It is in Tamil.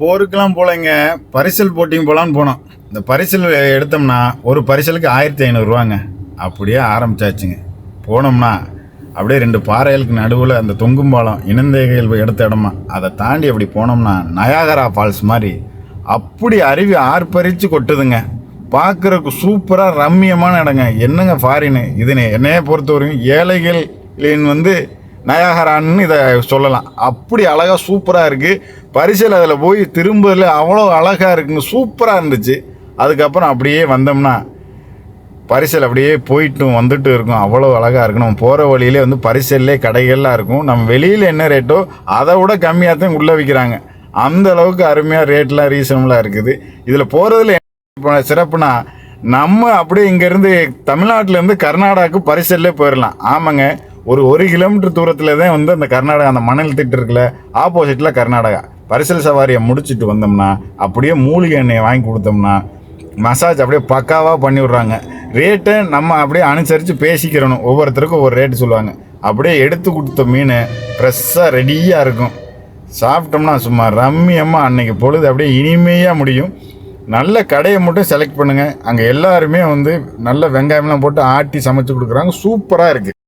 போருக்கெல்லாம் போலங்க. பரிசல் போட்டிங் போகலான்னு போனோம். இந்த பரிசல் எடுத்தோம்னா ஒரு பரிசலுக்கு ஆயிரத்தி ஐநூறுரூவாங்க அப்படியே ஆரம்பிச்சாச்சுங்க. போனோம்னா அப்படியே ரெண்டு பாறைகளுக்கு நடுவில் அந்த தொங்கும் பாலம் இனந்தேகைகள் எடுத்த இடமா. அதை தாண்டி அப்படி போனோம்னா நயாகரா ஃபால்ஸ் மாதிரி அப்படி அருவி ஆர்ப்பரித்து கொட்டுதுங்க. பார்க்குறக்கு சூப்பராக ரம்மியமான இடங்க. என்னங்க ஃபாரின் இதுன்னு என்னையே பொறுத்தவரைக்கும் ஏழைகளின் வந்து நயாகரான்னு இதை சொல்லலாம். அப்படி அழகாக சூப்பராக இருக்குது பரிசல் அதில் போய் திரும்பல அவ்வளோ அழகாக இருக்குன்னு சூப்பராக இருந்துச்சு. அதுக்கப்புறம் அப்படியே வந்தோம்னா பரிசல் அப்படியே போயிட்டும் வந்துட்டு இருக்கும். அவ்வளோ அழகாக இருக்கும் நம்ம போகிற வழியிலே வந்து பரிசல்லே கடைகள்லாம் இருக்கும். நம்ம வெளியில் என்ன ரேட்டோ அதை விட கம்மியாக தான் உள்ளே விற்கிறாங்க அந்த அளவுக்கு அருமையாக ரேட்லாம் ரீசனபுளாக இருக்குது. இதில் போகிறதுல என்ன சிறப்புனா நம்ம அப்படியே இங்கேருந்து தமிழ்நாட்டிலேருந்து கர்நாடகாவுக்கு பரிசல்லே போயிடலாம் ஆமாங்க. ஒரு ஒரு கிலோமீட்டர் தூரத்தில் தான் வந்து அந்த கர்நாடகா அந்த மணல் திட்டு இருக்குல்ல ஆப்போசிட்டில் கர்நாடகா. பரிசல் சவாரியை முடிச்சுட்டு வந்தோம்னா அப்படியே மூலிகை எண்ணெயை வாங்கி கொடுத்தோம்னா மசாஜ் அப்படியே பக்காவாக பண்ணி விட்றாங்க ரேட்டை நம்ம அப்படியே அனுசரித்து பேசிக்கிறணும். ஒவ்வொருத்தருக்கும் ஒவ்வொரு ரேட்டு சொல்லுவாங்க. அப்படியே எடுத்து கொடுத்த மீன் ஃப்ரெஷ்ஷாக ரெடியாக இருக்கும். சாப்பிட்டோம்னா சும்மா ரம்மியமாக அன்னைக்கு பொழுது அப்படியே இனிமையாக முடியும். நல்ல கடையை மட்டும் செலக்ட் பண்ணுங்கள் அங்கே எல்லாருமே வந்து நல்ல வெங்காயம்லாம் போட்டு ஆட்டி சமைச்சு கொடுக்குறாங்க. சூப்பராக இருக்குது